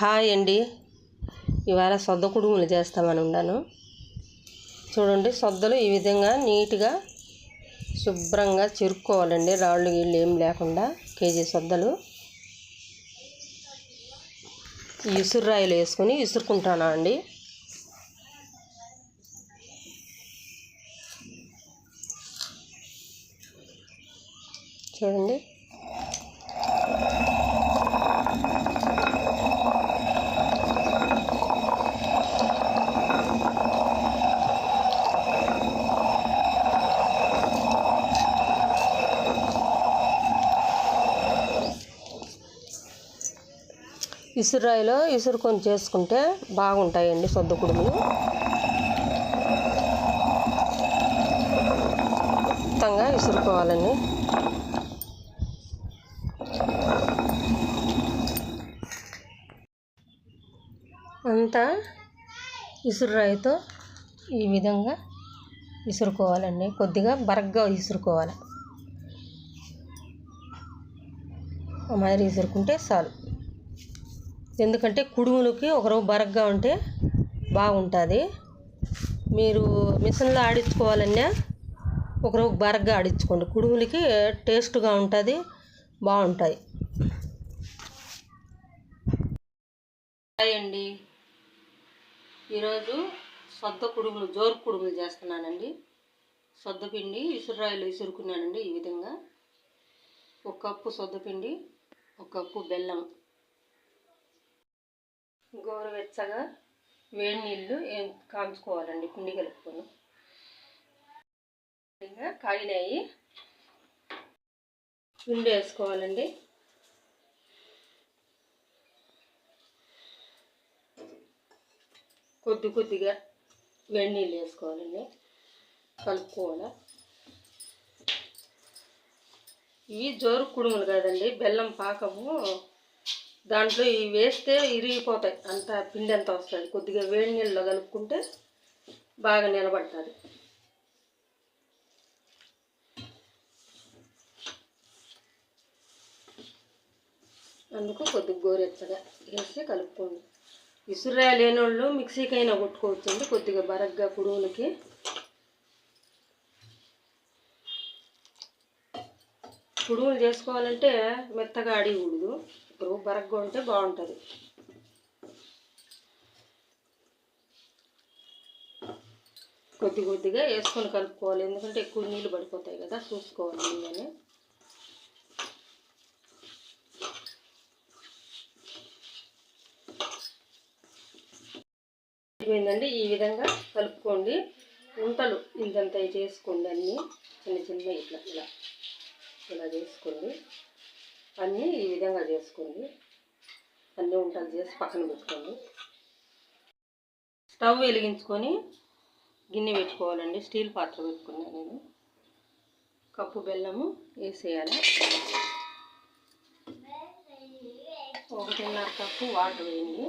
Hi అండి. ఇవాళ సొద్ద కుడుములు చేస్తామని ఉన్నాను. చూడండి సొద్దలు ఈ విధంగా నీట్గా శుభ్రంగా చిరుక్కోవాలండి. రాళ్ళు గీళ్ళు ఏం లేకుండా కేజీ సొద్దలు. ఈ ఇసురాయిలు వేసుకొని ఇసురుకుంటానా అండి. చూడండి. ఇసురాయిలో ఇసురుకొని చేసుకుంటే బాగుంటాయండి సొద్ద కుడుములు. మొత్తంగా ఇసురుకోవాలండి. అంతా ఇసురాయితో ఈ విధంగా ఇసురుకోవాలండి. కొద్దిగా బరగ్గా ఇసురుకోవాలి. మరి ఇసురుకుంటే చాలు. ఎందుకంటే కుడుములకి ఒకరోజు బరగ్గా ఉంటే బాగుంటుంది. మీరు మిషన్లో ఆడించుకోవాలన్నా ఒకరోజు బరగ్గా ఆడించుకోండి. కుడుములకి టేస్ట్గా ఉంటుంది బాగుంటాయి. హాయ్ అండి ఈరోజు సొద్ద కుడుములు జోరు కుడుములు చేస్తున్నానండి. సొద్ద పిండి ఇసురాయిలు ఇసురుకున్నానండి ఈ విధంగా. ఒక కప్పు సొద్ద పిండి ఒక కప్పు బెల్లం. గోరువెచ్చగా వేడి నీళ్ళు కాంచుకోవాలండి పిండి కలుపుకొని. ఇంకా కాగినాయి. పిండి వేసుకోవాలండి. కొద్ది కొద్దిగా వేడి నీళ్ళు వేసుకోవాలండి. కలుపుకోవాలి. ఇవి జోరు కుడుములు కదండి బెల్లం పాకము దాంట్లో ఇవి వేస్తే ఇరిగిపోతాయి. అంత పిండి అంత వస్తుంది. కొద్దిగా వేడి నీళ్ళలో కలుపుకుంటే బాగా నిలబడుతుంది. అందుకు కొద్దిగా గోరెచ్చగా వేసి కలుపుకోండి. ఇసురా లేని వాళ్ళు మిక్సీకైనా కొట్టుకోవచ్చండి. కొద్దిగా బరగ్గా కుడుములకి కుడుములు చేసుకోవాలంటే మెత్తగా అడిగకూడదు ఇప్పుడు బరగ్గా ఉంటే బాగుంటుంది. కొద్ది కొద్దిగా వేసుకొని కలుపుకోవాలి. ఎందుకంటే ఎక్కువ నీళ్ళు పడిపోతాయి కదా చూసుకోవాలి నీళ్ళని. అయిపోయిందండి. ఈ విధంగా కలుపుకోండి. ఉంటలు ఇంతంత చేసుకోండి అన్నీ. చిన్న చిన్న ఇట్లా ఇలా ఇలా చేసుకోండి. అన్నీ ఈ విధంగా చేసుకోండి. అన్నీ వంటలు చేసి పక్కన పెట్టుకోండి. స్టవ్ వెలిగించుకొని గిన్నె పెట్టుకోవాలండి. స్టీల్ పాత్ర పెట్టుకున్నాను నేను. కప్పు బెల్లము వేసేయాలి. ఒకటిన్నర కప్పు వాటర్ వేయండి.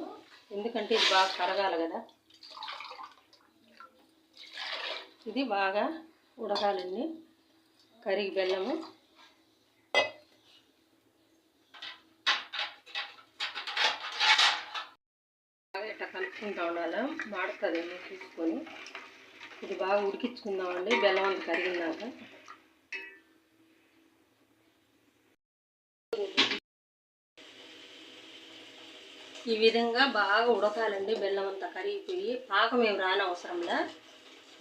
ఎందుకంటే ఇది బాగా కరగాలి కదా. ఇది బాగా ఉడకాలండి. కరిగి బెల్లము బాగా ఇట్లా కలుపుకుంటా ఉండాలి మాడుతుంది చూసుకొని ఇది బాగా ఉడికించుకుందామండి. బెల్లం అంత కరిగినాక. ఈ విధంగా బాగా ఉడకాలండి బెల్లం అంతా కరిగిపోయి. పాకం ఏం రానవసరంలా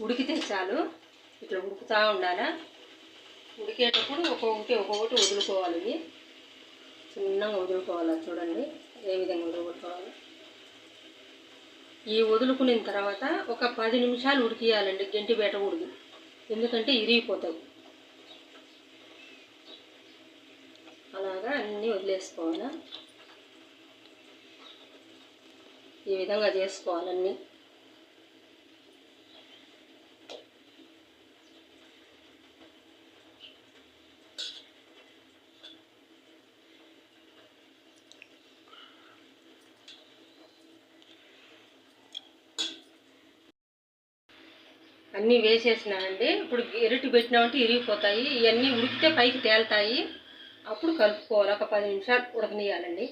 ఉడికితే చాలు. ఇట్లా ఉడుకుతూ ఉండాలా. ఉడికేటప్పుడు ఒక్కొక్కటి ఒక్కొక్కటి వదులుకోవాలి. ఇవి చిన్నగా వదులుకోవాలి చూడండి. ఏ విధంగా వదులుకోవాలి. ఈ వదులుకున్న తర్వాత ఒక పది నిమిషాలు ఉడికియాలండి గంటి ఉడికి. ఎందుకంటే ఇరిగిపోతాయి. అలాగా అన్నీ వదిలేసుకోవాలి? ఈ విధంగా చేసుకోవాలన్నీ. అన్నీ వేసేసినానండి. ఇప్పుడు ఎరుటి పెట్టినామంటే ఇరిగిపోతాయి. ఇవన్నీ ఉడికితే పైకి తేలుతాయి. అప్పుడు కలుపుకోవాలి. ఒక పది నిమిషాలు ఉడకనియాలండి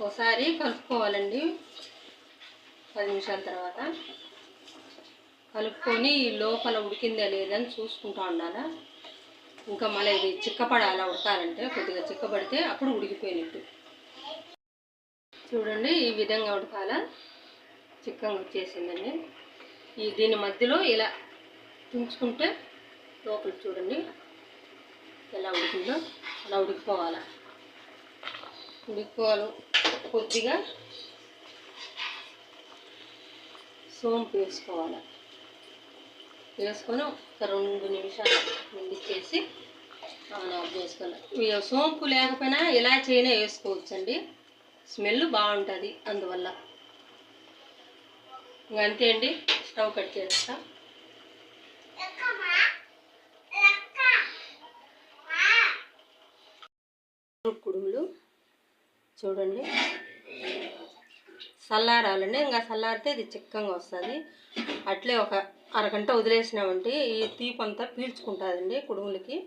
ఒకసారి కలుపుకోవాలండి. పది నిమిషాల తర్వాత కలుపుకొని ఈ లోపల ఉడికిందా లేదని చూసుకుంటా ఉండాలా? ఇంకా మళ్ళీ ఇది చిక్కపడాలా? ఉడకాలంటే కొద్దిగా చిక్కబడితే అప్పుడు ఉడికిపోయినట్టు. చూడండి ఈ విధంగా ఉడకాల? చిక్కగా వచ్చేసిందండి. ఈ దీని మధ్యలో ఇలా తుంచుకుంటే లోపల చూడండి ఎలా ఉడికిందో అలా ఉడికిపోవాలి. ఉడికిపోవాలి కొద్దిగా సోంపు వేసుకోవాలి. వేసుకొని ఒక రెండు నిమిషాలు ఉండిచ్చేసి చేసి ఆఫ్ చేసుకోవాలి. ఇక సోంపు లేకపోయినా ఇలా చేయనే వేసుకోవచ్చండి. స్మెల్ బాగుంటుంది అందువల్ల. ఇంకా అంతే అండి. స్టవ్ కట్ చేస్తా. కుడుములు చూడండి. చల్లారాలండి ఇంకా చల్లారితే ఇది చిక్కగా వస్తుంది. అట్లే ఒక అరగంట వదిలేసినామంటే ఈ తీపంతా పీల్చుకుంటుందండి కుడుములకి.